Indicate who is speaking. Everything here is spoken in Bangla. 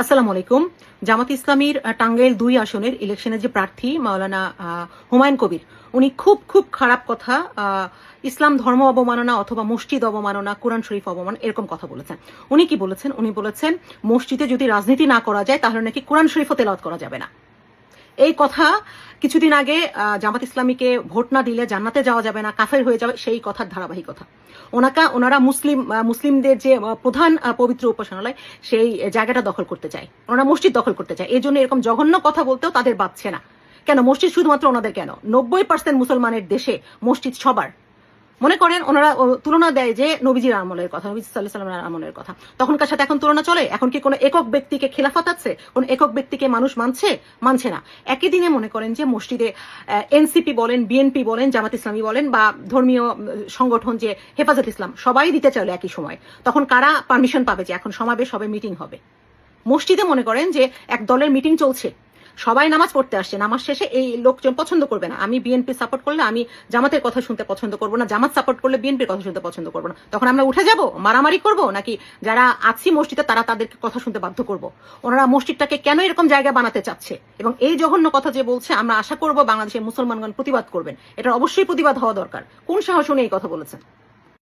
Speaker 1: আসসালামু আলাইকুম। জামাত ইসলামীর টাঙ্গাইল দুই আসনের ইলেকশনে যে প্রার্থী মাওলানা হুমায়ুন কবির, উনি খুব খুব খারাপ কথা ইসলাম ধর্ম অবমাননা অথবা মসজিদ অবমাননা, কোরআন শরীফ অবমান এরকম কথা বলেছেন। উনি কি বলেছেন? উনি বলেছেন, মসজিদে যদি রাজনীতি না করা যায়, তাহলে নাকি কোরআন শরীফও তেলাওয়াত করা যাবে না। এই কথা কিছুদিন আগে জামাত ইসলামীকে ভোট না দিলে জান্নাতে যাওয়া যাবে না, কাফের হয়ে যাবে, সেই কথার ধারাবাহিকতা। ওনাকা, ওনারা মুসলিম মুসলিমদের যে প্রধান পবিত্র উপাসনালয়, সেই জায়গাটা দখল করতে চায়। ওনারা মসজিদ দখল করতে চায়। এই জন্য এরকম জঘন্য কথা বলতেও তাদের বাঁচছে না। কেন? মসজিদ শুধুমাত্র ওনাদের কেন? নব্বই পার্সেন্ট মুসলমানের দেশে মসজিদ সবার। মনে করেন ওনারা তুলনা দেয় যে নবীজির আমলের কথা নবী সাল্লাহ সাল্লামের আমলের কথা। তখনকার সাথে এখন তুলনা চলে? এখন কি কোনো একক ব্যক্তিকে খেলাফত আছে? কোন একক ব্যক্তিকে মানুষ মানছে? মানছে না। একই দিনে মনে করেন যে মসজিদে এনসিপি বলেন বিএনপি বলেন, জামাত ইসলামী বলেন, বা ধর্মীয় সংগঠন যে হেফাজত ইসলাম, সবাই দিতে চাইলো একই সময়। তখন কারা পারমিশন পাবে যে এখন সমাবেশ হবে মিটিং হবে? মসজিদে মনে করেন যে এক দলের মিটিং চলছে। সবাই নামাজ পড়তে আসছে, নামাজ শেষে এই লোকজন পছন্দ করবে না। আমি বিএনপি সাপোর্ট করলে আমি জামাতের কথা শুনতে পছন্দ করব না, জামাত সাপোর্ট করলে বিএনপির কথা শুনতে পছন্দ করব না। তখন আমরা উঠে যাব, মারামারি করব, নাকি যারা আছি মসজিদে তারা তাদেরকে কথা শুনতে বাধ্য করব? ওনারা মসজিদটাকে কেন এরকম জায়গা বানাতে চাচ্ছে? এবং এই জঘন্য কথা যে বলছে, আমরা আশা করব বাংলাদেশের মুসলমানগণ প্রতিবাদ করবেন। এটা অবশ্যই প্রতিবাদ হওয়া দরকার। কোন সাহস উনি এই কথা বলেছেন?